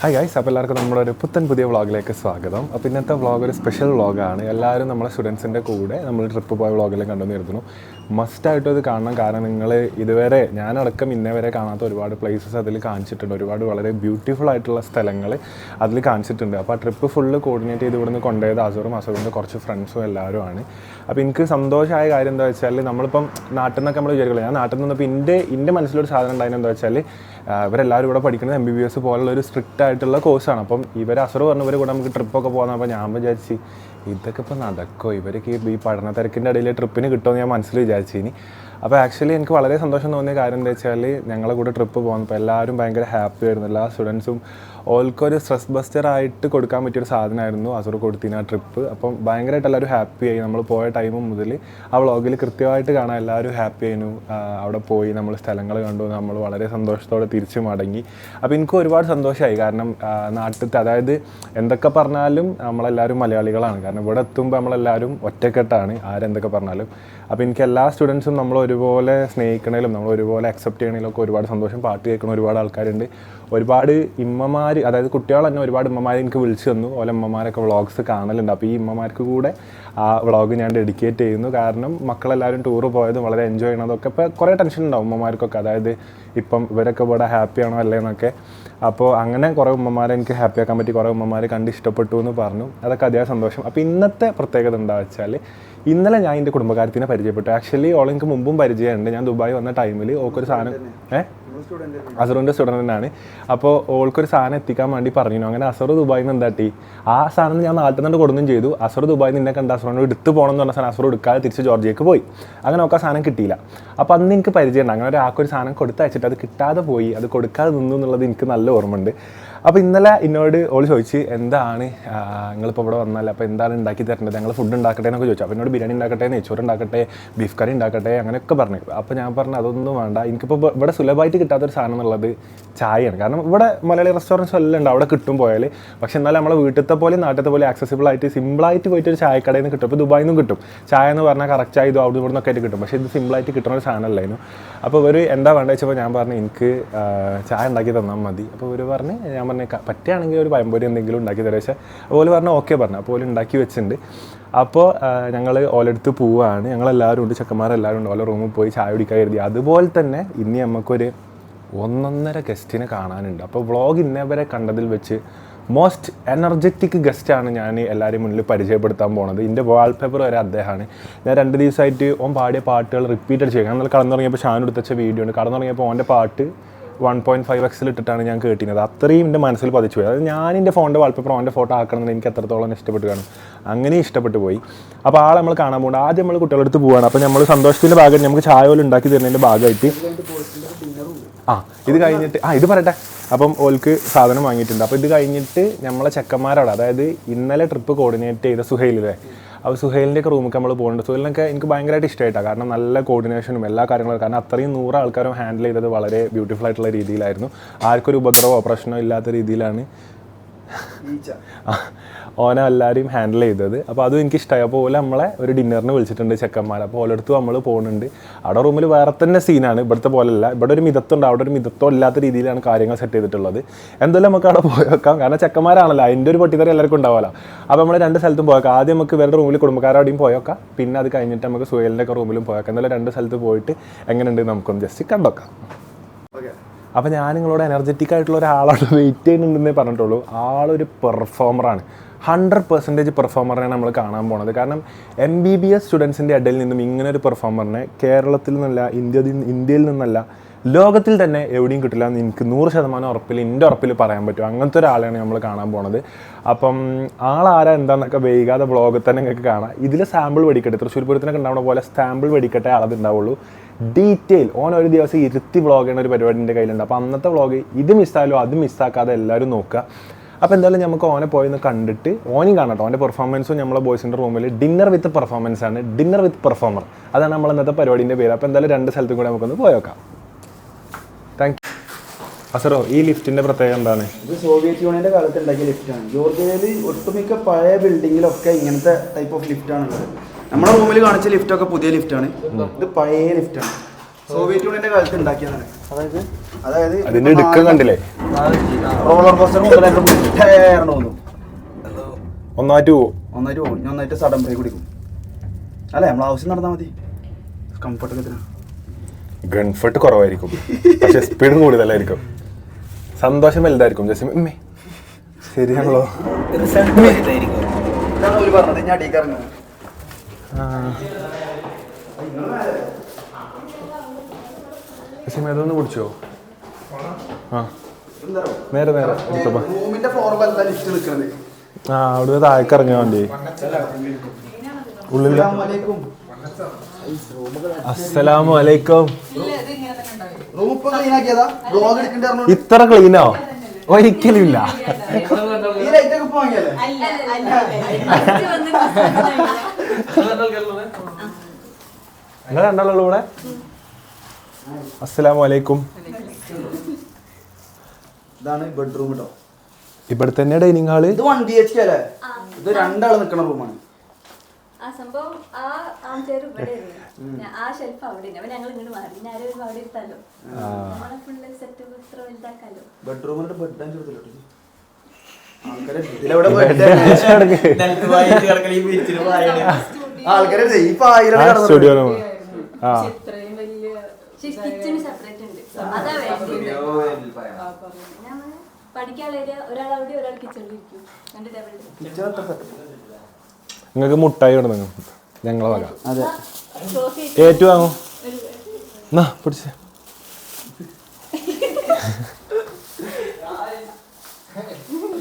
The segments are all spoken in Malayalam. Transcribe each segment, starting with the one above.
ഹായ് ഗൈസ് അപ്പോൾ എല്ലാവർക്കും നമ്മുടെ ഒരു പുത്തൻ പുതിയ വ്ളോഗിലേക്ക് സ്വാഗതം. അപ്പോൾ ഇന്നത്തെ വ്ളോഗ് ഒരു സ്പെഷ്യൽ വ്ളോഗാണ്. എല്ലാവരും നമ്മളെ സ്റ്റുഡൻസിന്റെ കൂടെ നമ്മൾ ട്രിപ്പ് പോയ വ്ളോഗിൽ കണ്ടുവന്നിരുന്നു. മസ്റ്റായിട്ടും ഇത് കാണണം കാരണം നിങ്ങൾ ഇതുവരെ ഞാനടക്കം ഇന്നേ വരെ കാണാത്ത ഒരുപാട് പ്ലേസസ് അതിൽ കാണിച്ചിട്ടുണ്ട്. ഒരുപാട് വളരെ ബ്യൂട്ടിഫുൾ ആയിട്ടുള്ള സ്ഥലങ്ങൾ അതിൽ കാണിച്ചിട്ടുണ്ട്. അപ്പോൾ ആ ട്രിപ്പ് ഫുള്ള് കോർഡിനേറ്റ് ചെയ്ത് ഇവിടുന്ന് കൊണ്ടുപോയത് അസൂറും അസൂറിന്റെ കുറച്ച് ഫ്രണ്ട്സും എല്ലാവരുമാണ്. അപ്പോൾ എനിക്ക് സന്തോഷമായ കാര്യം എന്താ വെച്ചാൽ നമ്മളിപ്പം നാട്ടിൽ നിന്നൊക്കെ നമ്മൾ വിചാരിക്കില്ല ഞാൻ നാട്ടിൽ നിന്നപ്പോൾ എന്റെ എന്റെ മനസ്സിലൊരു സാധനം ഉണ്ടായിരുന്നു എന്താ വെച്ചാൽ ഇവരെല്ലാവരും ഇവിടെ പഠിക്കുന്നത് എം ബി ബി എസ് പോലുള്ള ഒരു സ്ട്രിക്റ്റ് ആയിട്ടുള്ള കോഴ്സാണ് അപ്പം ഇവർ അസറ് പറഞ്ഞവർ കൂടെ നമുക്ക് ട്രിപ്പൊക്കെ പോകാൻ അപ്പോൾ ഞാൻ വിചാരിച്ച് ഇതൊക്കെ ഇപ്പോൾ നടക്കുമോ ഇവർക്ക് ഈ പഠന തിരക്കിന്റെ ഇടയിൽ ട്രിപ്പിന് കിട്ടുമെന്ന് ഞാൻ മനസ്സിൽ വിചാരിച്ചിനി അപ്പോൾ ആക്ച്വലി എനിക്ക് വളരെ സന്തോഷം തോന്നിയ കാര്യം എന്താ വെച്ചാൽ ഞങ്ങളെ കൂടെ ട്രിപ്പ് പോകുന്നപ്പോൾ എല്ലാവരും ഭയങ്കര ഹാപ്പി ആയിരുന്നു. എല്ലാ സ്റ്റുഡൻസും ഓൾക്കൊരു സ്ട്രെസ് ബസ്റ്റർ ആയിട്ട് കൊടുക്കാൻ പറ്റിയൊരു സാധനമായിരുന്നു അസുർ കൊടുത്തിന് ആ ട്രിപ്പ് അപ്പം ഭയങ്കരമായിട്ട് എല്ലാവരും ഹാപ്പി ആയി. നമ്മൾ പോയ ടൈം മുതൽ ആ വ്ളോഗിൽ കൃത്യമായിട്ട് കാണാൻ എല്ലാവരും ഹാപ്പി ആയിരുന്നു. അവിടെ പോയി നമ്മൾ സ്ഥലങ്ങൾ കണ്ടു. നമ്മൾ വളരെ സന്തോഷത്തോടെ തിരിച്ചു മടങ്ങി. അപ്പോൾ എനിക്ക് ഒരുപാട് സന്തോഷമായി കാരണം നാട്ടിലത്തെ അതായത് എന്തൊക്കെ പറഞ്ഞാലും നമ്മളെല്ലാവരും മലയാളികളാണ്. കാരണം ഇവിടെ എത്തുമ്പോൾ നമ്മളെല്ലാവരും ഒറ്റക്കെട്ടാണ്. ആരെന്തൊക്കെ പറഞ്ഞാലും. അപ്പോൾ എനിക്ക് എല്ലാ സ്റ്റുഡൻസും നമ്മൾ ഒരുപോലെ സ്നേഹിക്കണേലും നമ്മൾ ഒരുപോലെ അക്സെപ്റ്റ് ചെയ്യണേലും ഒക്കെ ഒരുപാട് സന്തോഷം. പാട്ട് കേൾക്കുന്ന ഒരുപാട് ആൾക്കാരുണ്ട്. ഒരുപാട് ഇമ്മമാർ അതായത് കുട്ടികൾ തന്നെ ഒരുപാട് ഇമ്മമാർ എനിക്ക് വിളിച്ചു തന്നു. ഓല അമ്മമാരൊക്കെ വ്ളോഗ്സ് കാണലുണ്ട്. അപ്പോൾ ഈ ഇമ്മമാർക്ക് കൂടെ ആ വ്ളോഗ് ഞാൻ ഡെഡിക്കേറ്റ് ചെയ്യുന്നു. കാരണം മക്കളെല്ലാവരും ടൂർ പോയതും വളരെ എൻജോയ് ചെയ്യണതൊക്കെ ഇപ്പോൾ കുറേ ടെൻഷൻ ഉണ്ടാവും ഉമ്മമാർക്കൊക്കെ അതായത് ഇപ്പം ഇവരൊക്കെ ഇവിടെ ആണോ അല്ലേ എന്നൊക്കെ. അപ്പോൾ അങ്ങനെ കുറേ ഉമ്മമാരെ എനിക്ക് ഹാപ്പി ആക്കാൻ പറ്റി. കുറേ ഉമ്മമാർ കണ്ട് ഇഷ്ടപ്പെട്ടു എന്ന് പറഞ്ഞു. അതൊക്കെ അതിയായ സന്തോഷം. അപ്പോൾ ഇന്നത്തെ പ്രത്യേകത എന്താ വെച്ചാൽ ഇന്നലെ ഞാൻ എന്റെ കുടുംബക്കാരത്തിനെ പരിചയപ്പെട്ടു. ആക്ച്വലി ഓൾ എനിക്ക് മുമ്പും പരിചയമുണ്ട്. ഞാൻ ദുബായ് വന്ന ടൈമിൽ ഓക്കൊരു സാധനം ഏഹ് അസറുവിന്റെ സ്റ്റുഡന്റ് തന്നെയാണ്. അപ്പോൾ ഓൾക്കൊരു സാധനം എത്തിക്കാൻ വേണ്ടി പറഞ്ഞു അങ്ങനെ അസർ ദുബായിൽ നിന്ന് എന്താട്ടി ആ സാധനം ഞാൻ നാട്ടിൽ നിന്ന് കൊടുന്നും ചെയ്തു. അസർ ദുബായിൽ നിന്നെ കണ്ട അസറോട് എടുത്ത് പോകണം എന്ന് പറഞ്ഞ സാധനം അസർ എടുക്കാതെ തിരിച്ച് ജോർജിയക്ക് പോയി. അങ്ങനെ ഒക്കെ സാധനം കിട്ടിയില്ല. അപ്പോൾ അന്ന് എനിക്ക് പരിചയമുണ്ട്. അങ്ങനെ ഒരാൾക്കൊരു സാധനം കൊടുത്തയച്ചിട്ട് അത് കിട്ടാതെ പോയി. അത് കൊടുക്കാതെ നിന്നു എന്നുള്ളത് എനിക്ക് നല്ല ഓർമ്മയുണ്ട്. അപ്പോൾ ഇന്നലെ എന്നോട് ഓൾ ചോദിച്ച് എന്താണ് നിങ്ങളിപ്പോൾ ഇവിടെ വന്നാൽ അപ്പോൾ എന്താണ് ഉണ്ടാക്കി തരേണ്ടത്? ഞങ്ങൾ ഫുഡ് ഉണ്ടാക്കട്ടെ എന്നൊക്കെ ചോദിച്ചു. അപ്പോൾ എന്നോട് ബിരിയാണി ഉണ്ടാക്കട്ടെ നെയ്ച്ചോറ് ഉണ്ടാക്കട്ടെ ബീഫ് കറി ഉണ്ടാക്കട്ടെ അങ്ങനെയൊക്കെ പറഞ്ഞു. അപ്പോൾ ഞാൻ പറഞ്ഞു അതൊന്നും വേണ്ട. എനിക്കിപ്പോൾ ഇവ- ഇവിടെ സുലഭമായിട്ട് കിട്ടാത്തൊരു സാധനം എന്നുള്ളത് ചായയാണ്. കാരണം ഇവിടെ മലയാളി റെസ്റ്റോറന്റ്സ് എല്ലാം ഉണ്ട്. അവിടെ കിട്ടും പോയാൽ പക്ഷേ എന്നാലും നമ്മളെ വീട്ടിലത്തെ പോലെ നാട്ടിലത്തെ പോലെ ആക്സസിബിൾ ആയിട്ട് സിമ്പിളായിട്ട് പോയിട്ട് ഒരു ചായക്കടയിൽ നിന്ന് കിട്ടും. ഇപ്പോൾ ദുബായിൽ നിന്നും കിട്ടും. ചായ എന്ന് പറഞ്ഞാൽ കറക്റ്റ് ചായ ഇത് അവിടെ ഇവിടെ നിന്നൊക്കെ ആയിട്ട് കിട്ടും. പക്ഷേ ഇത് സിമ്പിളായിട്ട് കിട്ടുന്ന ഒരു സാധനമല്ലായിരുന്നു അപ്പോൾ ഇവർ എന്താ വേണ്ടത് വെച്ചപ്പോൾ ഞാൻ പറഞ്ഞു എനിക്ക് ചായ ഉണ്ടാക്കി തന്നാൽ മതി. അപ്പോൾ ഇവർ പറഞ്ഞ് ഞാൻ പറഞ്ഞു "ക- പറ്റുകയാണെങ്കിൽ ഒരു പഴംപൊരി എന്തെങ്കിലും ഉണ്ടാക്കി തരാം. പക്ഷേ അതുപോലെ പറഞ്ഞു ഓക്കെ പറഞ്ഞു. അപ്പോൾ ഉണ്ടാക്കി വെച്ചിട്ടുണ്ട്. അപ്പോൾ ഞങ്ങൾ ഓലെടുത്ത് പോവുകയാണ് ഞങ്ങളെല്ലാവരും ഉണ്ട്. ചെക്കന്മാരെല്ലാവരും ഉണ്ട്. ഓല റൂമിൽ പോയി ചായ കുടിക്കാൻ കരുതി. അതുപോലെ തന്നെ ഇനി നമുക്കൊരു ഒന്നൊന്നര ഗസ്റ്റിനെ കാണാനുണ്ട്. അപ്പോൾ വ്ളോഗ് ഇന്നേ വരെ കണ്ടതിൽ വെച്ച് മോസ്റ്റ് എനർജറ്റിക് ഗസ്റ്റാണ് ഞാൻ എല്ലാവരും മുന്നിൽ പരിചയപ്പെടുത്താൻ പോണത്. എന്റെ വാൾപേപ്പർ വരെ അദ്ദേഹമാണ്. ഞാൻ രണ്ട് ദിവസമായിട്ട് ഓൻ പാടിയ പാട്ടുകൾ റിപ്പീറ്റഡ് ചെയ്യുക എന്നാൽ കടന്നുറങ്ങിയപ്പോൾ ഷാൻ എടുത്തച്ച വീഡിയോ ഉണ്ട് കടന്നുറങ്ങിയപ്പോൾ ഓന്റെ പാട്ട് വൺ പോയിന്റ് ഫൈവ് എക്സിൽ ഇട്ടിട്ടാണ് ഞാൻ കേട്ടിരുന്നത്. അത്രയും എന്റെ മനസ്സിൽ പതിച്ചു പോയി അതായത് ഞാൻ എന്റെ ഫോണിന്റെ വാൾപേപ്പർ അവന്റെ ഫോട്ടോ ആക്കണമെന്ന് എനിക്ക് എത്രത്തോളം ഇഷ്ടപ്പെട്ട് കാണും. അങ്ങനെ ഇഷ്ടപ്പെട്ടു പോയി. അപ്പോൾ ആളെ നമ്മൾ കാണാൻ പോകുന്നത് ആദ്യം നമ്മൾ കുട്ടികളുടെ അടുത്ത് പോവുകയാണ് അപ്പോൾ നമ്മൾ സന്തോഷത്തിന്റെ ഭാഗമായിട്ട് നമുക്ക് ചായ പോലും ഉണ്ടാക്കി തരുന്നതിന്റെ ഭാഗമായിട്ട് ആ ഇത് കഴിഞ്ഞിട്ട് ആ ഇത് പറയട്ടെ. അപ്പം ഓൾക്ക് സാധനം വാങ്ങിയിട്ടുണ്ട്. അപ്പോൾ ഇത് കഴിഞ്ഞിട്ട് നമ്മളെ ചെക്കന്മാരോട് അതായത് ഇന്നലെ ട്രിപ്പ് കോർഡിനേറ്റ് ചെയ്ത സുഹൈലിലെ അപ്പോൾ സുഹേലിന്റെയൊക്കെ റൂമിൽ നമ്മൾ പോകുന്നുണ്ട് സുഹേലിനൊക്കെ എനിക്ക് ഭയങ്കരമായിട്ട് ഇഷ്ടമായിട്ടാണ് കാരണം നല്ല കോർഡിനേഷനും എല്ലാ കാര്യങ്ങളും കാരണം അത്രയും നൂറ് ആൾക്കാരും ഹാൻഡിൽ ചെയ്തത് വളരെ ബ്യൂട്ടിഫുൾ ആയിട്ടുള്ള രീതിയിലായിരുന്നു. ആർക്കൊരു ഉപദ്രവമോ പ്രശ്നമോ ഇല്ലാത്ത രീതിയിലാണ്. ഓനെ എല്ലാവരെയും ഹാൻഡിൽ ചെയ്തത്. അപ്പോൾ അതും എനിക്ക് ഇഷ്ടമായി അപ്പോൾ ഓല നമ്മളെ ഒരു ഡിന്നറിന് വിളിച്ചിട്ടുണ്ട് ചെക്കന്മാർ അപ്പോൾ ഓലടുത്ത് നമ്മൾ പോകുന്നുണ്ട് അവിടെ റൂമിൽ വേറെ തന്നെ സീനാണ് ഇവിടുത്തെ പോലെയല്ല ഇവിടെ ഒരു മിതത്വമുണ്ട് അവിടെ ഒരു മിതത്വം ഇല്ലാത്ത രീതിയിലാണ് കാര്യങ്ങൾ സെറ്റ് ചെയ്തിട്ടുള്ളത്. എന്തായാലും നമുക്ക് അവിടെ പോയി വെക്കാം കാരണം ചെക്കന്മാരാണല്ലോ. അതിന്റെ ഒരു പൊട്ടിത്തരം എല്ലാവർക്കും ഉണ്ടാവുമല്ലോ അപ്പോൾ നമ്മൾ രണ്ട് സ്ഥലത്തും പോയേക്കാം ആദ്യം നമുക്ക് വേറെ റൂമിൽ കുടുംബക്കാരോടെയും പോയേക്കാം പിന്നെ അത് കഴിഞ്ഞിട്ട് നമുക്ക് സുഹേലിന്റെ ഒക്കെ റൂമിലും പോയേക്കാം എന്തായാലും രണ്ട് സ്ഥലത്ത് പോയിട്ട് എങ്ങനെയുണ്ട് നമുക്കൊന്ന് ജസ്റ്റ് കണ്ടോക്കാം അപ്പോൾ ഞാൻ നിങ്ങളോട് എനർജറ്റിക് ആയിട്ടുള്ള ഒരാളോട് വെയിറ്റ് ചെയ്യുന്നുണ്ടെന്നേ പറഞ്ഞിട്ടുള്ളൂ. ആളൊരു പെർഫോമറാണ് ഹൺഡ്രഡ് പെർസെന്റേജ് പെർഫോമറിനെ നമ്മൾ കാണാൻ പോണത്. കാരണം എം ബി ബി എസ് സ്റ്റുഡൻസിന്റെ ഇടയിൽ നിന്നും ഇങ്ങനെ ഒരു പെർഫോമറിനെ കേരളത്തിൽ നിന്നല്ല ഇന്ത്യ ഇന്ത്യയിൽ നിന്നല്ല ലോകത്തിൽ തന്നെ എവിടെയും കിട്ടില്ല എന്ന് എനിക്ക് നൂറ് ശതമാനം ഉറപ്പിൽ എന്റെ ഉറപ്പിൽ പറയാൻ പറ്റും. അങ്ങനത്തെ ഒരാളെയാണ് നമ്മൾ കാണാൻ പോണത്. അപ്പം ആളാരാ എന്താണെന്നൊക്കെ വൈകാതെ വ്ളോഗിൽ തന്നെ നിങ്ങൾക്ക് കാണാം. ഇതിൽ സാമ്പിൾ വെടിക്കട്ടെ. തൃശ്ശൂർ പൂരത്തിനൊക്കെ ഉണ്ടാവുന്ന പോലെ സാമ്പിൾ വെടിക്കട്ടെ ആളത് ഉണ്ടാവുള്ളൂ ഡീറ്റെയിൽ ഓൻ ഒരു ദിവസം ഇരുത്തി വ്ളോഗ് ചെയ്യുന്ന ഒരു പരിപാടി എന്റെ കയ്യിലുണ്ട്. അപ്പോൾ അന്നത്തെ വ്ളോഗ് ഇത് മിസ്സായാലും അത് മിസ്സാക്കാതെ എല്ലാവരും നോക്കുക അപ്പോൾ എന്തായാലും നമുക്ക് ഓനെ പോയി ഒന്ന് കണ്ടിട്ട് ഓനും കാണട്ടോ ഓന്റെ പെർഫോമൻസും നമ്മളെ ബോയ്സിന്റെ റൂമിൽ ഡിന്നർ വിത്ത് പെർഫോമൻസ് ആണ്. ഡിന്നർ വിത്ത് പെർഫോമർ അതാണ് നമ്മൾ ഇന്നത്തെ പരിപാടിന്റെ പേര്. അപ്പോൾ എന്തായാലും രണ്ട് സ്ഥലത്തും കൂടെ നമുക്കൊന്ന് പോയേക്കാം താങ്ക് യു അസറോ ഈ ലിഫ്റ്റിന്റെ പ്രത്യേകത എന്താണ്? ഇത് സോവിയറ്റ് യൂണിയന്റെ കാലത്ത് ഉണ്ടാക്കിയ ലിഫ്റ്റാണ് ജോർജിയയിൽ ഒട്ടുമിക്ക പഴയ ബിൽഡിങ്ങിലൊക്കെ ഇങ്ങനത്തെ ടൈപ്പ് ഓഫ് ലിഫ്റ്റാണ് ഉള്ളത് നമ്മുടെ റൂമിൽ കാണിച്ച ലിഫ്റ്റൊക്കെ പുതിയ ലിഫ്റ്റാണ് ഇത് പഴയ ലിഫ്റ്റാണ് സോവിയറ്റ് യൂണിയന്റെ കാലത്ത് ഉണ്ടാക്കിയതാണ്. അതായത്? അതായത് അതിന്റെ ഇടുക്കം കണ്ടില്ലേ? റോളർ കോസ്റ്റർ മുതലായിട്ട് ഒന്നായിട്ട് പോവും. ഒന്നായിട്ട് പോകും ഞാൻ ഒന്നായിട്ട് സഡൻ ബ്രേക്ക് കുടിക്കും അല്ലേ? നമ്മൾ ആവശ്യം നടന്നാൽ മതി. കുറവായിരിക്കും. പക്ഷെ സ്പീഡും കൂടുതലായിരിക്കും. സന്തോഷം വലുതായിരിക്കും. ജസ്റ്റ് ഉമ്മേ ശരിയാണല്ലോ. പറഞ്ഞത്. ഞാൻ ഇറങ്ങുന്നത് ജസിമ അതൊന്ന് പിടിച്ചോ ആ. നേരെ നേരെ. റൂമിന്റെ ഫ്ലോർ വലുതാ ലിഫ്റ്റ് നിൽക്കുന്നത് ആ അവിടുന്ന് താഴേക്ക് ഇറങ്ങിയാൽ വേണ്ടി. ഉള്ളില്ല അസ്സലാമു അലൈക്കും റൂം ഇപ്പൊ ക്ലീൻ ആക്കിയതാ? ബ്ലോഗ് എടുക്കണ്ട ഇത്ര ക്ലീനോ ഒരിക്കലും ഇല്ല നിങ്ങൾ രണ്ടാളുള്ളൂ ഇവിടെ? അസ്സലാമു അലൈക്കും ഇതാണ് ബെഡ്റൂം കേട്ടോ ഇവിടെ തന്നെ ഡൈനിങ് ഹാൾ. ഇത് വൺ ബി എച്ച് കെ അല്ലേ? ഇത് രണ്ടാൾ നിൽക്കുന്ന റൂമാണ് ആ സംഭവം ആ ആംചെയർ ഇവിടെ ആ ഷെൽഫ് അവിടെ ഉണ്ട് അപ്പൊ ഞങ്ങൾ ഇങ്ങോട്ട് മാറി. പിന്നെ ആരും വരുമ്പോ അവിടെ ഇരുത്താലോ? നമ്മളെ ഫുള്ള് സെറ്റ് ഇത്ര വലുതാക്കാലോ? ബെഡ്റൂമിന്റെ ബെഡ് അഞ്ച് കൊടുത്തില്ല ആൾക്കാരെ ഇപ്പൊ ആയിരം ആൾക്കാരെ ഈ പായിലാണ് സ്റ്റുഡിയോ ആ ഇത്രയും വലിയ കിച്ചണ് സെപ്പറേറ്റ് ഉണ്ട്. അതാ വേണ്ടത്. പഠിക്കാനുള്ള ഒരാൾ അവിടെ ഒരാൾ കിച്ചണിൽ ഇരിക്കും. രണ്ട് ടേബിളിൽ. നിങ്ങൾക്ക് മുട്ടായി കിടന്നു ഞങ്ങളെ വക. അതെ. ഏറ്റു വാങ്ങും. എന്നാ പിടിച്ച്.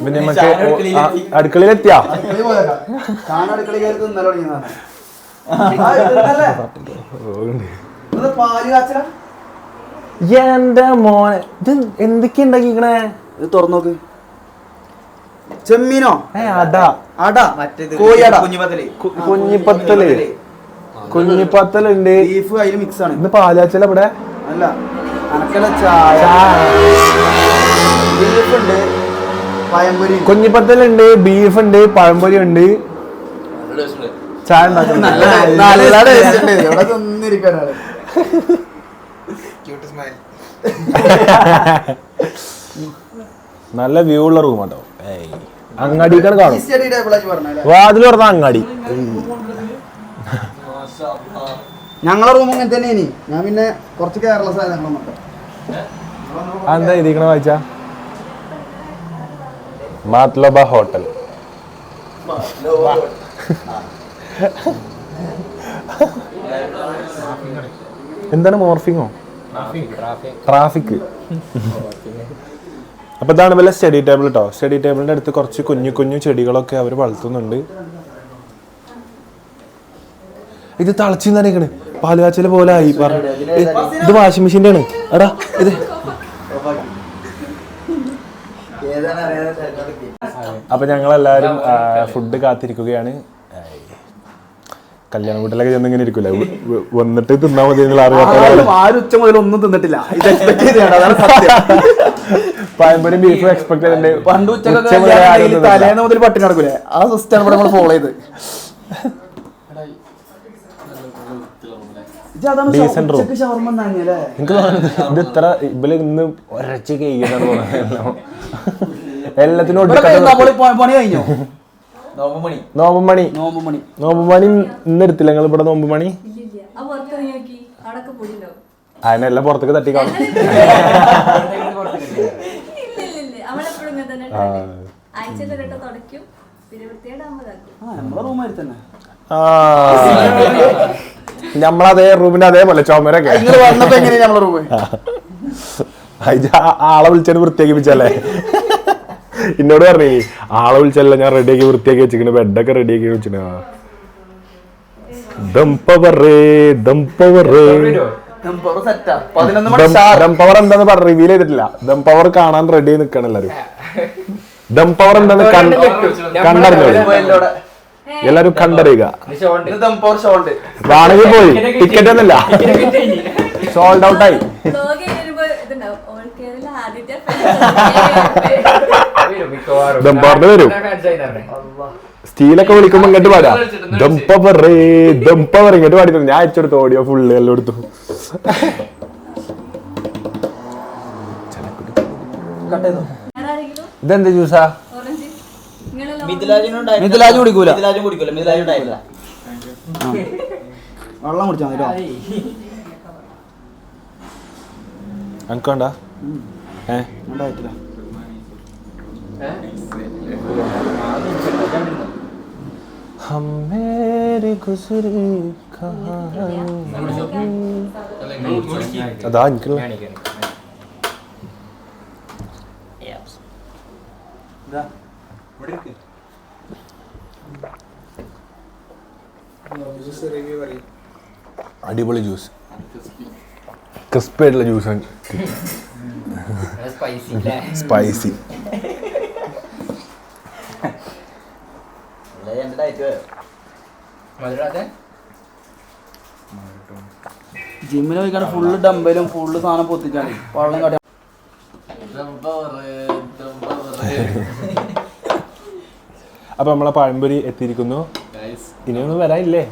പിന്നെ നമുക്ക് അടുക്കളയിലെത്തിയാ? അടുക്കളയിൽ ഇത്? ഇത് എന്റെ മോനെ. ഇത് എന്തൊക്കെ ഉണ്ടാക്കിക്കണേ? ഇത് തുറന്നോക്ക് ചെമ്മീനോ? അടാ. അട. കോഴിയട കു- കുഞ്ഞിപ്പത്തൽ കുഞ്ഞിപ്പത്തലുണ്ട് ബീഫ് അതിൽ മിക്സ് ആണ്. ഇന്ന് പാലാച്ചല ഇവിടെ? അല്ല അനക്കല ചായ. ബീഫ് ഉണ്ട് കുഞ്ഞിപ്പത്തലുണ്ട് ബീഫ് ഉണ്ട് പഴംപൊരി ഉണ്ട്. ചായ ഉണ്ടാക്കുന്നുണ്ട്. നല്ല ടേസ്റ്റ് ഉണ്ട്. ഇവിടെ തിന്നിരിക്കാനാണ് നല്ല വ്യൂ ഉള്ള റൂം കേട്ടോ അങ്ങാടി കാണും. വാതിൽ പറഞ്ഞ അങ്ങാടി. ഞങ്ങളെ റൂം ഇങ്ങനെ തന്നെ ഇനി ഞാൻ പിന്നെ കുറച്ച് കേരള സാധനങ്ങൾ നോക്കാം എന്താ ഇതിക്കണ വായിച്ച? മാത്ലബ ഹോട്ടൽ. എന്താണ് മോർഫിങ്ങോ ട്രാഫിക് അപ്പൊ ഇതാണ് വല്ല സ്റ്റഡി ടേബിൾ കേട്ടോ സ്റ്റഡി ടേബിളിന്റെ അടുത്ത് കുറച്ച് കുഞ്ഞു കുഞ്ഞു ചെടികളൊക്കെ അവർ വളർത്തുന്നുണ്ട്. ഇത് തളച്ചു നനയ്ക്കണ്. പാലുകാച്ചൽ പോലെ ആയി. പറഞ്ഞു ഇത് വാഷിംഗ് മെഷീന്റെ ആണ് എടാ ഇത്. അപ്പൊ ഞങ്ങൾ എല്ലാവരും ഫുഡ് കാത്തിരിക്കുകയാണ്. കല്യാണ വീട്ടിലൊക്കെ ചെന്ന് ഇങ്ങനെ ഇരിക്കൂല? വന്നിട്ട് തിന്നാ മതി ആരും ഉച്ച മുതൽ ഒന്നും തിന്നിട്ടില്ല. ഇത് എക്സ്പെക്ട് പഴംപൊരി ബീഫ് എക്സ്പെക്ട് ചെയ്തിട്ടുണ്ട്. പണ്ട് ഉച്ചക്കൊക്കെ. തലേന്ന് മുതൽ പട്ടിണി നടക്കൂലേ ആ സിസ്റ്റം ഇവിടെ നമ്മൾ ഫോളോ ചെയ്ത്? ഇത് ഇത്ര ഇവൽ ഇന്ന് ഒരച്ച് കഴിയുന്നതാണ് തോന്നുന്നത്. എല്ലാത്തിനും പണി കഴിഞ്ഞോ? നോമ്പ് മണി നോമ്പ് മണി നോമ്പ് ഇന്ന് എടുത്തില്ല നിങ്ങൾ ഇവിടെ നോമ്പുമണി അതിനെല്ലാം പുറത്തേക്ക് തട്ടി കാണും. ഇല്ലില്ല അവളെപ്പോഴും ഇങ്ങനെ തന്നെ ഉണ്ടാക്കൽ. ആഴ്ചയിൽ ഒരട്ട തുടയ്ക്കും. പിന്നെ വൃത്തിയായിട്ടാകുമ്പോൾ ആ നമ്മളെ റൂമായി തന്നെ. ആ. നമ്മളതേ റൂമിന്റെ അതേപോലെ ചുമരൊക്കെ. നിങ്ങൾ വന്നപ്പോ എങ്ങനെയാ നമ്മളെ റൂമ്? ആളെ വിളിച്ചാണ് വൃത്തിയാക്കിപ്പിച്ചല്ലേ? എന്നോട് പറഞ്ഞേ ആളെ വിളിച്ചല്ല ഞാൻ റെഡിയാക്കി വൃത്തിയാക്കി വെച്ചിരിക്കണ. ബെഡൊക്കെ റെഡിയാക്കി സെറ്റാ പതിനൊന്ന് ദം മണി ദം പവർ എന്താന്ന് പറ റിവീൽ ചെയ്തിട്ടില്ല. ദം പവർ കാണാൻ റെഡി ആയി എല്ലാരും. ദം പവർ എന്താന്ന് കണ്ടറിഞ്ഞോ? എല്ലാരും കണ്ടറിയുക. വാണെങ്കിൽ പോയി. ടിക്കറ്റ് ഒന്നുമില്ല. സോൾഡ് ഔട്ട് ആയി. വ്ലോഗ് ചെയ്യുമ്പോ ഇതുണ്ടാവും ഓൾ കേരള ആദ്യത്തെ ദമ്പാർന്ന് വരും. സ്റ്റീലൊക്കെ വിളിക്കുമ്പോ ഇങ്ങോട്ട് പാടാ. ദമ്പ പറേ ദമ്പ പറ ഇങ്ങോട്ട് പാടി ഞാൻ അയച്ചെടുത്തു ഓഡിയോ ഫുള്ള് എല്ലാം എടുത്തു ഇതെന്താ ജ്യൂസാ? മിഥിലാജ് കുടിക്കൂല. വെള്ളം കുടിച്ചാൽ മതി അനക്കണ്ട ഏ? ഉണ്ടായിട്ടില്ല. हम मेरी गुजरी कहानी അതാ എനിക്കുള്ള ഇതാ അടിപൊളി ജ്യൂസ് ക്രിസ്പി ആയിട്ടുള്ള ജ്യൂസാണ് സ്പൈസി ജിമ്മിൽ പോയിക്കാണ് ഫുള്ള് ഡമ്പലും ഫുള്ള് സാധനം പൊത്തിച്ചാണ് വെള്ളം കട അപ്പൊ നമ്മളെ പഴംപൊരി എത്തിയിരിക്കുന്നു. ഇനിയൊന്നും വരാനില്ലേ?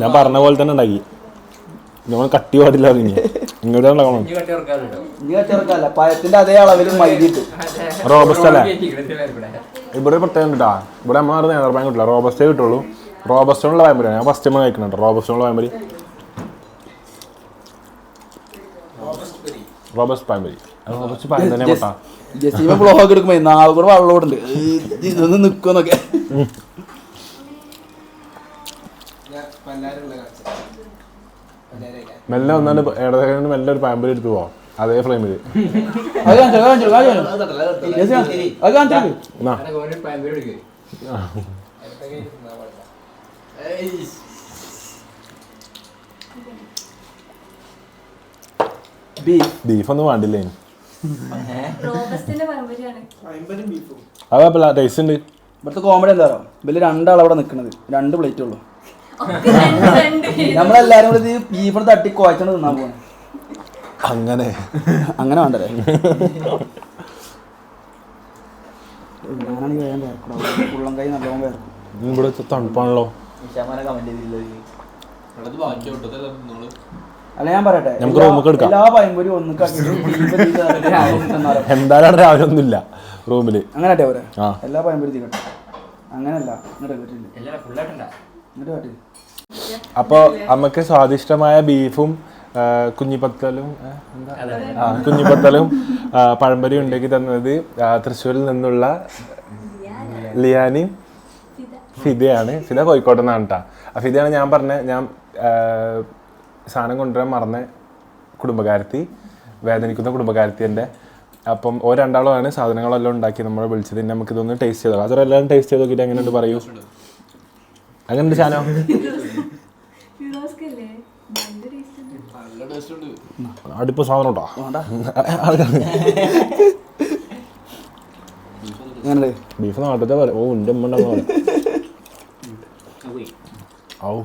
ഞാൻ പറഞ്ഞ പോലെ തന്നെ ഉണ്ടാക്കി. നമ്മൾ കട്ടി പാടില്ല ഇനി ഇങ്ങോട്ട് ഉണ്ടാക്കണം ഇനി കച്ചവടക്കല്ല പഴത്തിന്റെ അതേ അളവിൽ മൈദിട്ട് റോബസ്റ്റ് അല്ലേ ഇവിടെ. പ്രത്യേകം കിട്ടാ. ഇവിടെ നമ്മളെ നേന്ത്രപ്പഴം കിട്ടില്ല റോബസ്റ്റേ കിട്ടുള്ളൂ. റോബസ്റ്റോണുള്ള പഴംപൊരി ഞാൻ ഫസ്റ്റ് ടൈം കഴിക്കുന്നുണ്ട്. റോബസ്റ്റോണുള്ള പഴംപൊരി. റോബസ്റ്റ് പഴംപൊരി. റോബസ്റ്റ് പഴം തന്നെ പൊട്ടാ ജസീമ ബ്ലോഗ് എടുക്കുമ്പോ നാളെ കൂടെ വെള്ളം ഉണ്ട് ഇതൊന്ന് നിക്കുന്നൊക്കെ മെല്ലെ വന്നാണ്ട് ഇടതേക്കാണ്ട് മെല്ലെ ഒരു പഴംപൊരി എടുത്ത് പോവാം. അതേ ഫ്രെയിമിൽ ബീഫ്. ഒന്നും വേണ്ടില്ല അത് കുഴപ്പമില്ല ടേസ്റ്റ് ഉണ്ട്. ഇവിടുത്തെ കോമഡി എന്താ പറയുക വലിയ രണ്ടാളവിടെ നിൽക്കുന്നത് രണ്ട് പ്ലേറ്റ് ഉള്ളൂ. നമ്മളെല്ലാരും കൂടി ഇത് ബീഫിന് തട്ടി കുഴച്ചോണ്ട് തിന്നാൻ പോകണം അങ്ങനെ. അങ്ങനെ വേണ്ടല്ലേ? ഞാനാണെങ്കിൽ വേഗം വേർക്കണം ഉള്ളം കൈ നല്ലോണം വേർക്കും ഇവിടെ തണുപ്പാണല്ലോ. നിഷാമാനെ കമന്റ് ചെയ്തില്ല? അല്ല ഞാൻ പറയട്ടെ. നമുക്ക് റൂമൊക്കെ എടുക്കാം. എല്ലാ പയമ്പൊരി? എന്തായാലും രാവിലെ ഒന്നുമില്ല റൂമിൽ. അങ്ങനെ എല്ലാ പയമ്പൊരി തീക്കട്ടെ അങ്ങനല്ല ഇങ്ങോട്ട് അപ്പോൾ നമുക്ക് സ്വാദിഷ്ടമായ ബീഫും കുഞ്ഞിപ്പത്തലും ആ, കുഞ്ഞിപ്പത്തലും പഴംപരി ഉണ്ടാക്കി തന്നത് തൃശ്ശൂരിൽ നിന്നുള്ള ലിയാനി ഫിദയാണ്. ഫിദ കോഴിക്കോട്ടെ നിന്നാണ് കേട്ടോ ആ ഫിദയാണ് ഞാൻ പറഞ്ഞ ഞാൻ സാധനം കൊണ്ടുവരാൻ മറന്ന കുടുംബകാരത്തി വേദനിക്കുന്ന കുടുംബകാരത്തി എന്റെ അപ്പം ഓ രണ്ടാളുമാണ് സാധനങ്ങളെല്ലാം ഉണ്ടാക്കി നമ്മളെ വിളിച്ചത്. നമുക്കിതൊന്ന് നമുക്ക് ഇതൊന്ന് ടേസ്റ്റ് ചെയ്തോ അതൊരു എല്ലാവരും ടേസ്റ്റ് ചെയ്ത് നോക്കിയിട്ട് എങ്ങനെയുണ്ട് പറയൂ. ടേസ്റ്റ് ഉണ്ട് അടുപ്പ് സാധനം ഉണ്ടോ ബീഫ് നാട്ടിലത്തെ പോലെ. ഓ എന്റെ ഉമ്മ പോലെ. ഔ.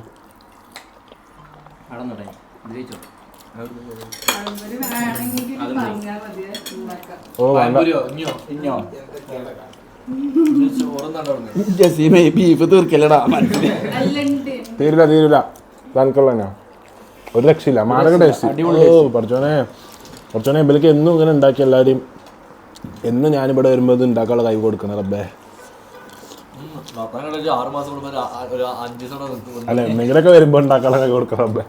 ഓ വേണ്ട. ജസീമേ ബീഫ് അല്ലുണ്ട്. തീരില്ല തീരില്ല. തനക്കുള്ള ഒരു രക്ഷയില്ല. മാരക ടേസ്റ്റ് ഓ പഠിച്ചോനെ പഠിച്ചോനെ ഇവർക്ക് എന്നും ഇങ്ങനെ ഉണ്ടാക്കി എല്ലാവരെയും എന്നും ഞാനിവിടെ വരുമ്പോൾ ഇത് ഉണ്ടാക്കാനുള്ള കൈ കൊടുക്കണം റബ്ബേ. അല്ല എന്തെങ്കിലുമൊക്കെ വരുമ്പോൾ ഉണ്ടാക്കാനുള്ള കൈ കൊടുക്കണം റബ്ബേ.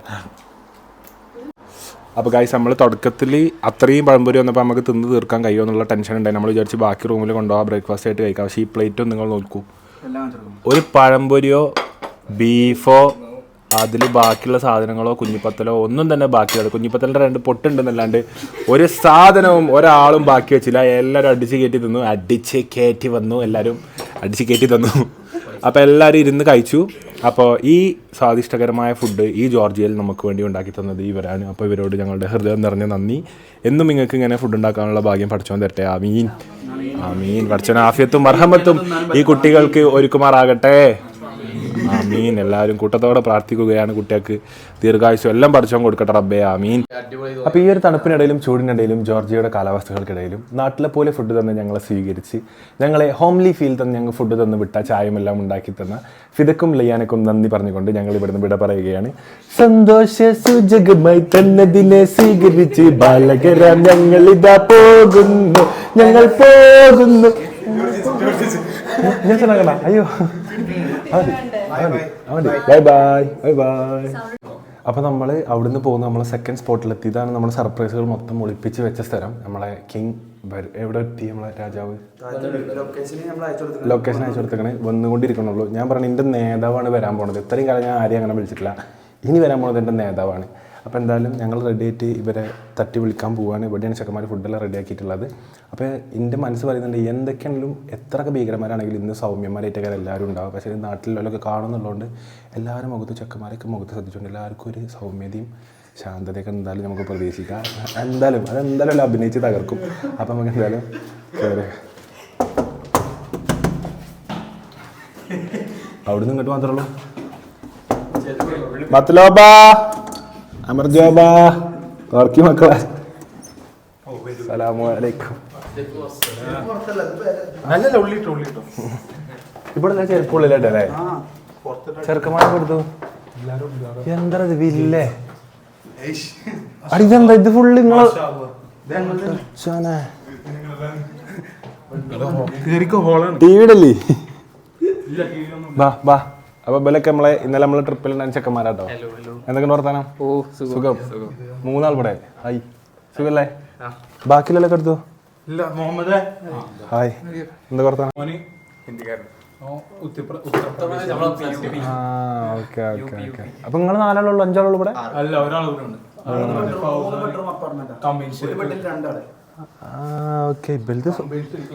അപ്പോൾ ഗൈസ് നമ്മൾ തുടക്കത്തിൽ അത്രയും പഴംപൊരി വന്നപ്പോൾ നമുക്ക് തിന്ന് തീർക്കാൻ കഴിയുമോ എന്നുള്ള ടെൻഷൻ ഉണ്ടായി നമ്മൾ വിചാരിച്ച് ബാക്കി റൂമിൽ കൊണ്ടുപോകാം ബ്രേക്ക്ഫാസ്റ്റ് ആയിട്ട് കഴിക്കാം. പക്ഷേ ഈ പ്ലേറ്റും നിങ്ങൾ നോക്കൂ. ഒരു പഴംപൊരിയോ ബീഫോ അതിൽ ബാക്കിയുള്ള സാധനങ്ങളോ കുഞ്ഞിപ്പത്തലോ ഒന്നും തന്നെ ബാക്കിയുള്ളത് കുഞ്ഞിപ്പത്തലിന്റെ രണ്ട് പൊട്ടുണ്ടെന്നല്ലാണ്ട് ഒരു സാധനവും ഒരാളും ബാക്കി വെച്ചില്ല. എല്ലാവരും അടിച്ച് കയറ്റി തന്നു. അടിച്ച് കയറ്റി വന്നു എല്ലാവരും അടിച്ച് കയറ്റി തന്നു. അപ്പോൾ എല്ലാവരും ഇരുന്ന് കഴിച്ചു. അപ്പോൾ ഈ സ്വാദിഷ്ടകരമായ ഫുഡ് ഈ ജോർജിയയിൽ നമുക്ക് വേണ്ടി ഉണ്ടാക്കി തന്നത് ഇവരാണ്. അപ്പോൾ ഇവരോട് ഞങ്ങളുടെ ഹൃദയം നിറഞ്ഞ നന്ദി. എന്നും നിങ്ങൾക്ക് ഇങ്ങനെ ഫുഡ് ഉണ്ടാക്കാനുള്ള ഭാഗ്യം പഠിച്ചോൻ തരട്ടെ. ആമീൻ. ആമീൻ. പഠിച്ചോൻ ആഫിയത്തും അർഹമത്തും ഈ കുട്ടികൾക്ക് ഒരുക്കുമാറാകട്ടെ. ആമീൻ. എല്ലാവരും കൂട്ടത്തോടെ പ്രാർത്ഥിക്കുകയാണ് കുട്ടികൾക്ക്. ദീർഘായുസം എല്ലാം പഠിച്ചോ കൊടുക്കട്ടെ റബ്ബേ ആമീൻ. അപ്പോൾ ഈ ഒരു തണുപ്പിനിടയിലും ചൂടിനിടയിലും ജോർജിയയുടെ കാലാവസ്ഥകൾക്കിടയിലും നാട്ടിലെ പോലെ ഫുഡ് തന്നെ ഞങ്ങളെ സ്വീകരിച്ച് ഞങ്ങളെ ഹോംലി ഫീൽ തന്നെ ഞങ്ങൾ ഫുഡ് തന്ന് വിട്ട ചായമെല്ലാം ഉണ്ടാക്കി തന്ന ഫിദക്കും ലയ്യാനക്കും നന്ദി പറഞ്ഞുകൊണ്ട് ഞങ്ങൾ ഇവിടുന്ന് വിട പറയുകയാണ്. സന്തോഷ സൂചകമായി തന്നതിനെ സ്വീകരിച്ച് ബാലകരാം ഞങ്ങൾ ഇതാ പോകുന്നു ഞങ്ങൾ പോകുന്നു. ഞാൻ അയ്യോ. Bye bye. Bye bye. അപ്പോൾ നമ്മൾ അവിടുന്ന് പോകുന്ന നമ്മൾ സെക്കൻഡ് സ്പോട്ടിലെത്തി ഇതാണ് നമ്മൾ സർപ്രൈസുകൾ മൊത്തം ഒളിപ്പിച്ച് വെച്ച സ്ഥലം. നമ്മളെ കിങ് എവിടെ എത്തി നമ്മളെ രാജാവ്? ലൊക്കേഷൻ അയച്ചു കൊടുത്തേക്കണേ. വന്നുകൊണ്ടിരിക്കണുള്ളൂ. ഞാൻ പറഞ്ഞു എന്റെ നേതാവാണ് വരാൻ പോണത്. ഇത്രയും കാലം ഞാൻ ആരെയും അങ്ങനെ വിളിച്ചിട്ടില്ല. ഇനി വരാൻ പോണത് എന്റെ നേതാവാണ്. അപ്പോൾ എന്തായാലും ഞങ്ങൾ റെഡി ആയിട്ട് ഇവരെ തട്ടി വിളിക്കാൻ പോവുകയാണ് ഇവിടെയാണ് ചെക്കന്മാർ ഫുഡെല്ലാം റെഡി ആക്കിയിട്ടുള്ളത്. അപ്പോൾ എന്റെ മനസ്സ് പറയുന്നുണ്ട് എന്തൊക്കെയാണെങ്കിലും എത്രയൊക്കെ ഭീകരന്മാരാണെങ്കിലും ഇന്ന് സൗമ്യന്മാരായിട്ടൊക്കെ എല്ലാവരും ഉണ്ടാവും. പക്ഷേ നാട്ടിലുള്ളവരൊക്കെ കാണുന്നുള്ളതുകൊണ്ട് എല്ലാവരും മുഖത്ത് ചെക്കന്മാരൊക്കെ മുഖത്ത് ശ്രദ്ധിച്ചുകൊണ്ട് എല്ലാവർക്കും ഒരു സൗമ്യതയും ശാന്തതയൊക്കെ എന്തായാലും നമുക്ക് പ്രതീക്ഷിക്കാം. എന്തായാലും അതെന്തായാലും അഭിനയിച്ച് തകർക്കും. അപ്പം നമുക്ക് എന്തായാലും കയറി അവിടുന്ന് ഇങ്ങോട്ട് മാത്രമേ ഉള്ളൂ. മത്തലോബ അമർജോബ ഓർക്കി മക്കളെ. സലാമു അലൈക്കും. ഇവിടെ ചെറുപ്പുള്ളിലല്ലേ ചെറുക്കന്മാരെ കൊടുത്തു. എന്താ ഇത് വില്ലേ? അടിതെന്താ ഇത് ഫുള്ള് നിങ്ങൾ ടി വിയിലല്ലേ ബാ ബാ അപ്പൊ ഇവലൊക്കെ നമ്മളെ ഇന്നലെ നമ്മളെ ട്രിപ്പിൽ ഉണ്ടായ ചെക്കന്മാരാട്ടോ. എന്തൊക്കെ വർത്താനം? ഓ സുഖം. മൂന്നാൾ ഇവിടെ. ഹായ്. സുഖല്ലേ? ബാക്കിയുള്ളൊക്കെ എടുത്തു? ഇല്ല മുഹമ്മദ്. ഹായ്. എന്തൊക്കെ വർത്താനം? Okay okay okay. അപ്പൊ നിങ്ങൾ നാലാളുള്ളൂ അഞ്ചാളുള്ളൂ ഇവിടെ? അല്ല ഓക്കെ.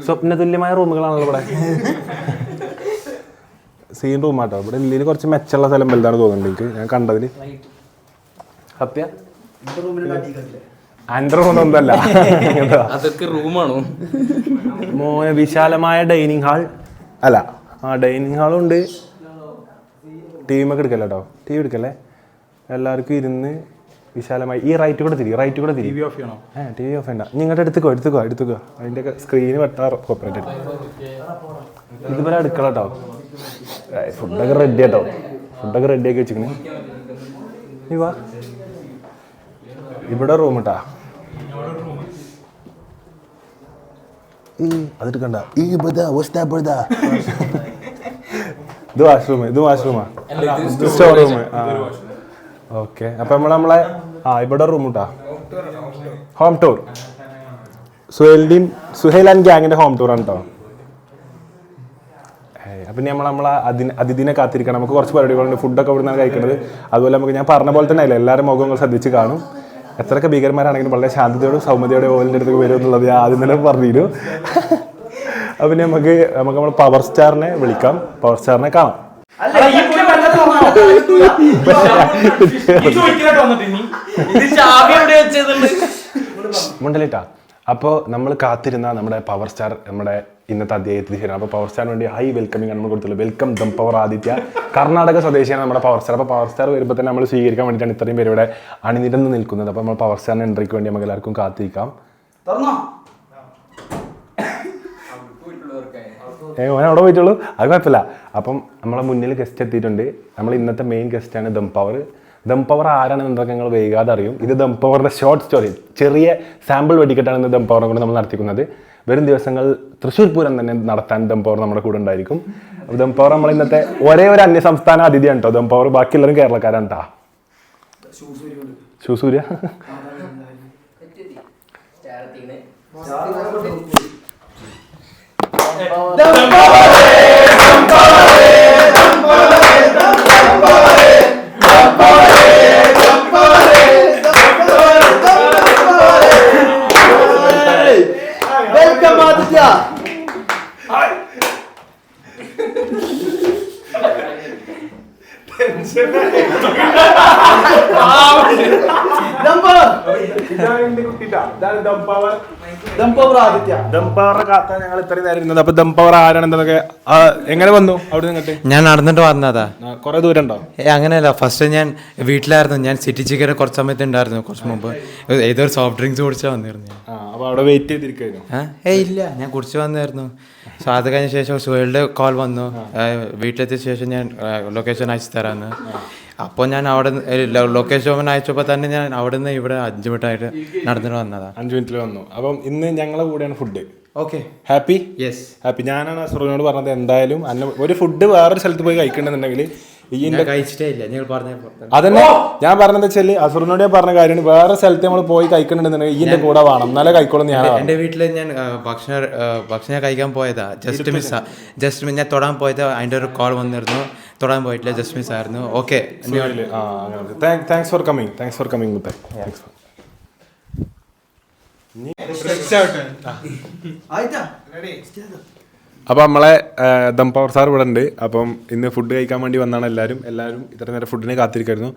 സ്വപ്ന തുല്യമായ റൂമുകളാണല്ലോ ഇവിടെ. സീൻ റൂമാട്ടോ ഇവിടെ ഉള്ളിൽ കുറച്ച് മെച്ചമുള്ള സ്ഥലം വലുതാണ് തോന്നുന്നുണ്ട് എനിക്ക്. ഞാൻ കണ്ടതിൽ സത്യ ഒന്നല്ല. അതൊക്കെ റൂമാണോ? മോനെ വിശാലമായ ഡൈനിങ് ഹാൾ അല്ല. ആ ഡൈനിങ് ഹാളും ഉണ്ട്. ടി വി ഒക്കെ എടുക്കല്ലേ കേട്ടോ ടി വി എടുക്കല്ലേ? എല്ലാവർക്കും ഇരുന്ന് വിശാലമായി. ഈ റൈറ്റ് കൂടെ തിരി റൈറ്റ് കൂടെ തിരി ഓഫ് ചെയ്യണോ? ടി വി ഓഫ് ചെയ്യണ്ട. നിങ്ങളുടെ എടുത്തുക്കോ എടുത്തുക്കോ എടുത്തുക്കോ അതിന്റെ ഒക്കെ സ്ക്രീന് വെട്ടാ കോപ്പറേറ്റ് ഇതുപോലെ അടുക്കള കേട്ടോ ഫുഡൊക്കെ റെഡി കേട്ടോ ഫുഡൊക്കെ റെഡി ആക്കി വെച്ചിക്കണ് നീ വാ. ഇവിടെ റൂം കേട്ടാ ഈ അതെടുക്കണ്ട ഈ ബദാ വസ്താ ബദാ ഇത് വാഷ്റൂം ഇത് വാഷ്റൂമാ സ്റ്റോർ റൂം ഓക്കെ. അപ്പൊ നമ്മൾ നമ്മളെ ആ ഇവിടെ റൂം കിട്ടാ ഹോം ടൂർ സുഹേലിന്റെയും സുഹേൽ ആൻഡ് ഗ്യാങ്ങിന്റെ ഹോം ടൂർ ആണ് കേട്ടോ അപ്പം നമ്മൾ നമ്മളെ അതിന് അതിഥിനെ കാത്തിരിക്കണം. നമുക്ക് കുറച്ച് പരിപാടികളുണ്ട്. ഫുഡൊക്കെ ഇവിടെ നിന്നാണ് കഴിക്കുന്നത് അതുപോലെ നമുക്ക് ഞാൻ പറഞ്ഞ പോലെ തന്നെ അല്ലേ എല്ലാവരും മുഖങ്ങൾ ശ്രദ്ധിച്ച് കാണും. എത്രയൊക്കെ ഭീകരന്മാരാണെങ്കിലും വളരെ ശാന്തതയോടും സൗമ്യതയോടെ ഓലിന്റെ അടുത്ത് വരും എന്നുള്ളത് ഞാൻ ആദ്യം തന്നെ പറഞ്ഞിരുന്നു. അപ്പം നമുക്ക് നമുക്ക് നമ്മൾ പവർ സ്റ്റാറിനെ വിളിക്കാം. പവർ സ്റ്റാറിനെ കാണാം ഇത് ചാവി എവിടെ വെച്ചതുണ്ട് മുണ്ടലിട്ടാ അപ്പോൾ നമ്മൾ കാത്തിരുന്ന നമ്മുടെ പവർ സ്റ്റാർ നമ്മുടെ ഇന്നത്തെ അദ്ദേഹത്തിന് ശരിയാണ് അപ്പോൾ പവർ സ്റ്റാറിന് വേണ്ടി ഹൈ വെൽക്കമിങ് നമ്മൾ കൊടുത്തുള്ളൂ welcome dum power Aditya. Karnataka സ്വദേശിയാണ് നമ്മുടെ പവർ സ്റ്റാർ അപ്പോൾ പവർ സ്റ്റാർ വരുമ്പോൾ തന്നെ നമ്മൾ സ്വീകരിക്കാൻ വേണ്ടിയിട്ടാണ് ഇത്രയും പേര് ഇവിടെ അണിനിരന്ന് നിൽക്കുന്നത്. അപ്പോൾ നമ്മൾ പവർ സ്റ്റാറിന് എൻട്രിക്ക് വേണ്ടി നമുക്ക് എല്ലാവർക്കും കാത്തിരിക്കാം തുറന്നോ ഏ ഓൻ അവിടെ പോയിട്ടുള്ളൂ അത് കുഴപ്പമില്ല. അപ്പം നമ്മളെ മുന്നിൽ ഗസ്റ്റ് എത്തിയിട്ടുണ്ട്. നമ്മൾ ഇന്നത്തെ മെയിൻ ഗസ്റ്റാണ് ദം പവർ. ദം പവർ ആരാണെന്നൊക്കെ ഞങ്ങൾ വൈകാതെ അറിയും. ഇത് ദം പവറിന്റെ ഷോർട്ട് സ്റ്റോറി ചെറിയ സാമ്പിൾ വെടിക്കെട്ടാണ് ഇന്ന് ദം പവറിനെ കൊണ്ട് നമ്മൾ നടത്തിക്കുന്നത്. വരും ദിവസങ്ങൾ തൃശ്ശൂർ പൂരം തന്നെ നടത്താൻ ദം പവർ നമ്മുടെ കൂടെ ഉണ്ടായിരിക്കും. ദം പവർ നമ്മൾ ഇന്നത്തെ ഒരേ ഒരു അന്യ സംസ്ഥാന അതിഥിയാണ് കേട്ടോ ദം പവർ ബാക്കിയുള്ളവരും കേരളക്കാരാണ് കേട്ടോ ശൂസൂര്യ welcome Aditya number dum power Aditya ദംപവറിനെ കാത്താൻ ഞങ്ങൾ നേരം എങ്ങനെ വന്നു അവിടെ ഞാൻ നടന്നിട്ട് വന്നതാ. കുറെ ദൂരം ഏ അങ്ങനെയല്ല. ഫസ്റ്റ് ഞാൻ വീട്ടിലായിരുന്നു. ഞാൻ സിറ്റി ചിക്കൻ കുറച്ച് സമയത്ത് ഉണ്ടായിരുന്നു. കുറച്ച് മുമ്പ്. ഏതൊരു സോഫ്റ്റ് ഡ്രിങ്ക്സ് കുടിച്ചാ വന്നിരുന്നു അപ്പൊ അവിടെ വെയിറ്റ് ഏ ഇല്ല. ഞാൻ കുടിച്ചു വന്നായിരുന്നു. സോ അത് കഴിഞ്ഞ ശേഷം സുഹേലിന്റെ കോൾ വന്നു. വീട്ടിലെത്തിയ ശേഷം ഞാൻ ലൊക്കേഷൻ അയച്ചു തരാമെന്ന് അപ്പോൾ ഞാൻ അവിടെ ലൊക്കേഷൻ അയച്ചപ്പോൾ തന്നെ ഞാൻ അവിടെ നിന്ന് ഇവിടെ അഞ്ച് മിനിറ്റായിട്ട് നടന്നിട്ട് വന്നതാണ് അഞ്ച് മിനിറ്റിൽ വന്നു. അപ്പം ഇന്ന് ഞങ്ങളെ കൂടെയാണ് food okay happy yes happy ഞാനാണ് അസുറിനോട് പറഞ്ഞത് എന്തായാലും അന്ന ഒരു ഫുഡ് വേറൊരു സ്ഥലത്ത് പോയി കഴിക്കണമെന്നുണ്ടെങ്കിൽ അതന്നെ. ഞാൻ പറഞ്ഞത് വെച്ചാൽ അസുറിനോട് ഞാൻ പറഞ്ഞ കാര്യമാണ്. വേറെ സ്ഥലത്ത് നമ്മൾ പോയി കഴിക്കണമെന്നുണ്ടെങ്കിൽ ഇതിന്റെ കൂടെ വേണം. നല്ല കഴിക്കോളും ഞാൻ എന്റെ വീട്ടിൽ ഞാൻ ഭക്ഷണം ഭക്ഷണം കഴിക്കാൻ പോയതാ. ജസ്റ്റ് മിസ് ജസ്റ്റ് ഞാൻ തൊടാൻ പോയത് അതിന്റെ ഒരു കോൾ വന്നിരുന്നു. തൊടാൻ പോയിട്ടില്ല ജസ്റ്റ് മിസ് ആയിരുന്നു. Okay thanks for coming thanks for coming മുത്തേ താങ്ക്സ് ആയിട്ടാ? അപ്പോൾ നമ്മളെ ദം പവർ സാർ ഇവിടെ ഉണ്ട്. അപ്പം ഇന്ന് ഫുഡ് കഴിക്കാൻ വേണ്ടി വന്നാണ് എല്ലാവരും എല്ലാവരും ഇത്ര നേരം ഫുഡിനെ കാത്തിരിക്കായിരുന്നു.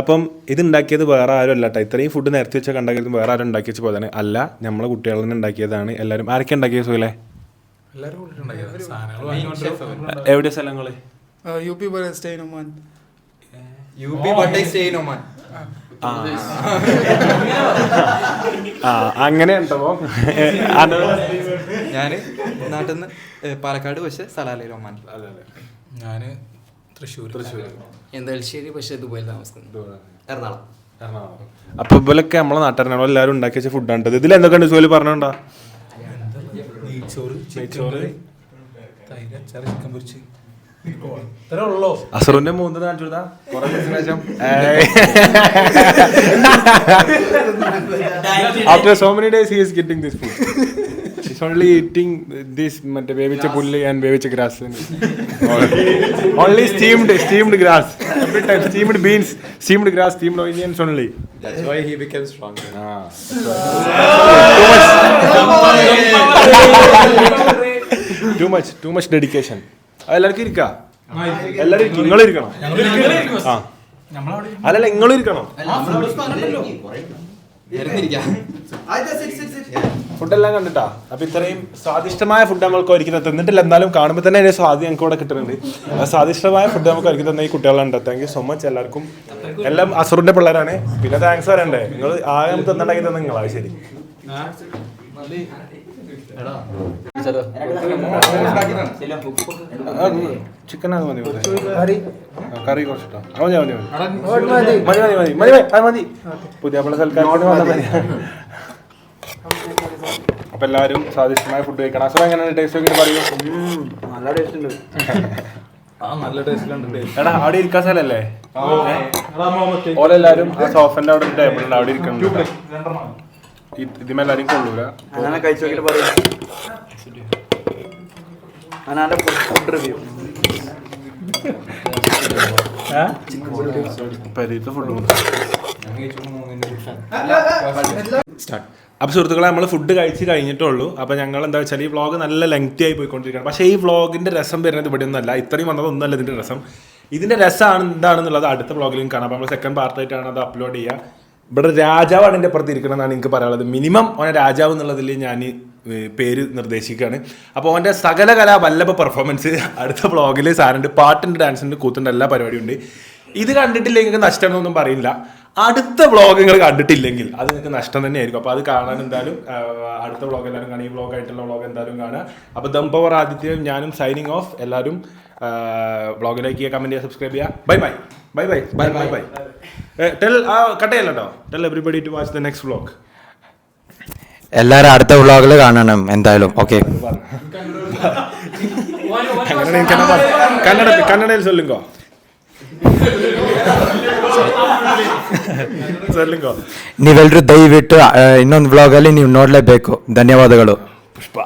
അപ്പം ഇത് ഉണ്ടാക്കിയത് വേറെ ആരും അല്ല കേട്ടോ ഇത്രയും ഫുഡ് നേരത്തെ വെച്ചാൽ കണ്ടാക്കിയത് വേറെ ആരും ഉണ്ടാക്കി വെച്ച പോലെ അല്ല നമ്മളെ കുട്ടികളിൽ നിന്ന് ഉണ്ടാക്കിയതാണ്. എല്ലാവരും ആരൊക്കെ ഉണ്ടാക്കിയത് സുഖല്ലേ എവിടെ സ്ഥലങ്ങൾ യു പി പോലെ stay Oman U P but stay in Oman ആ അങ്ങനെ ഉണ്ടോ? ഞാൻ നാട്ടിൽ നിന്ന് പാലക്കാട് പക്ഷെ സലാലയിൽ ഒമാൻ. ഞാൻ തൃശ്ശൂർ തൃശ്ശൂർ എന്തൽശ്ശേരി പക്ഷെ ദുബായിൽ താമസിക്കുന്നു. എറണാകുളം. അപ്പൊ ഇവലൊക്കെ നമ്മളെ നാട്ടുകാരനാണോ എല്ലാവരും ഉണ്ടാക്കി വെച്ച ഫുഡാണ് ഇതിൽ എന്തൊക്കെയുണ്ട് ജോലി പറഞ്ഞോണ്ടാ? നെയ്ച്ചോറ് ചിക്കൻ തൈര് അച്ചാറ് ചിക്കൻ പൊരിച്ച്. അസറുന്റെ മൂന്ന് കാണിച്ചുകൊടുത്താ കുറെ ദിവസത്തിന് ശേഷം. After so many days he is getting this food it's only eating this മറ്റേ വേവിച്ച പുല്ല് ആൻഡ് വേവിച്ച grass only steamed steamed grass every time steamed beans steamed grass steamed onions only why why become became strong. Too much too much dedication എല്ലാവർക്കും ഇരിക്കാം? എല്ലാരും നിങ്ങൾ ഇരിക്കണം. ആ. അല്ലല്ല നിങ്ങൾ ഇരിക്കണം. ഫുഡെല്ലാം കണ്ടിട്ടാ? അപ്പൊ ഇത്രയും സ്വാദിഷ്ടമായ ഫുഡ് നമ്മൾക്ക് ഒരുക്കുന്നത് തന്നിട്ടില്ല എന്നാലും കാണുമ്പോൾ തന്നെ അതിന്റെ സ്വാദി ഞങ്ങൾക്ക് ഇവിടെ കിട്ടുന്നുണ്ട്. ആ സ്വാദിഷ്ടമായ ഫുഡ് നമുക്ക് ഒരുക്കി തന്ന ഈ കുട്ടികളുണ്ട്. താങ്ക് യു സോ മച്ച് എല്ലാവർക്കും. എല്ലാം അസുറിന്റെ പിള്ളേരാണ്. പിന്നെ താങ്ക്സ് പറയണ്ടേ? നിങ്ങൾ ആകെ തന്നിട്ടുണ്ടാക്കി തന്നെ നിങ്ങളാ ശരി. ചിക്കൻ പുതിയ അപ്പൊ എല്ലാവരും സ്വാദിഷ്ടമായ ഫുഡ് കഴിക്കണം. അസുഖം എങ്ങനെയാണ് ടേസ്റ്റ് ഒക്കെ പറയൂ. നല്ല ടേസ്റ്റ് ഉണ്ട്. എടാ അവിടെ ഇരിക്കാൻ സ്ഥലല്ലേ ഓലെല്ലാരും ആ സോഫന്റെ അവിടെ ടേബിളുണ്ട് അവിടെ ഇരിക്കണം ഇതിമെല്ലാരും കൊള്ളൂല. അങ്ങനെ കഴിച്ചു നോക്കിട്ട് പറയാം. അനാന്റെ ഫുഡ് റിവ്യൂ. ഫുഡ് അപ്പൊ സുഹൃത്തുക്കളെ നമ്മൾ ഫുഡ് കഴിച്ച് കഴിഞ്ഞിട്ടുള്ളൂ. അപ്പൊ ഞങ്ങൾ എന്താ വെച്ചാൽ ഈ വ്ളോഗ് നല്ല ലെങ്തി ആയി പോയിക്കൊണ്ടിരിക്കുകയാണ്. പക്ഷേ ഈ വ്ളോഗിന്റെ രസം വരുന്നത് ഇവിടെ ഒന്നല്ല ഇത്രയും വന്നത് ഒന്നല്ല ഇതിന്റെ രസം. ഇതിന്റെ രസമാണ് എന്താണെന്നുള്ളത് അടുത്ത വ്ളോഗിലും കാണാം. അപ്പൊ നമ്മൾ സെക്കൻഡ് പാർട്ടായിട്ടാണ് അത് അപ്ലോഡ് ചെയ്യുക. ഇവിടെ രാജാവാണ് എന്റെ അപ്പുറത്ത് ഇരിക്കണം എന്നാണ് എനിക്ക് പറയാനുള്ളത്. മിനിമം ഓനെ രാജാവ് എന്നുള്ളതിൽ ഞാൻ പേര് നിർദ്ദേശിക്കുകയാണ്. അപ്പോൾ അവന്റെ സകല കലാ വല്ലഭ പെർഫോമൻസ് അടുത്ത വ്ളോഗിൽ സാറിന്റെ പാട്ടിന്റെ ഡാൻസിന്റെ കൂത്തിന്റെ എല്ലാ പരിപാടിയും ഉണ്ട് ഇത് കണ്ടിട്ടില്ലെങ്കിൽ നഷ്ടമെന്നൊന്നും പറയില്ല അടുത്ത വ്ളോഗ് നിങ്ങൾ കണ്ടിട്ടില്ലെങ്കിൽ അത് നിങ്ങൾക്ക് നഷ്ടം തന്നെയായിരിക്കും. അപ്പോൾ അത് കാണാൻ എന്തായാലും അടുത്ത വ്ളോഗ് എല്ലാവരും കാണാം. ഈ വ്ളോഗ് ആയിട്ടുള്ള വ്ളോഗ് എന്തായാലും കാണുക. അപ്പോൾ ദംപവർ ആദിത്യം ഞാനും സൈനിങ് ഓഫ് എല്ലാവരും Uh, ബ്ലോഗ് ലൈക്ക് ചെയ്യുക കമന്റ് ചെയ്യുക സബ്സ്ക്രൈബ് ചെയ്യുക. Bye bye bye bye bye bye bye tell ആ കട്ട് ചെയ്യല്ലോ കേട്ടോ tell everybody to watch the next vlog എല്ലാവരും അടുത്ത വ്ളോഗിൽ കാണണം എന്തായാലും. ഓക്കെ കന്നഡ കന്നഡയിൽ ചൊല്ലുങ്കോ? ನೀವೆಲ್ರೂ ದಯವಿಟ್ಟು ಇನ್ನೊಂದು ವ್ಲಾಗಲ್ಲಿ ನೀವು ನೋಡಲೇಬೇಕು ಧನ್ಯವಾದಗಳು ಪುಷ್ಪ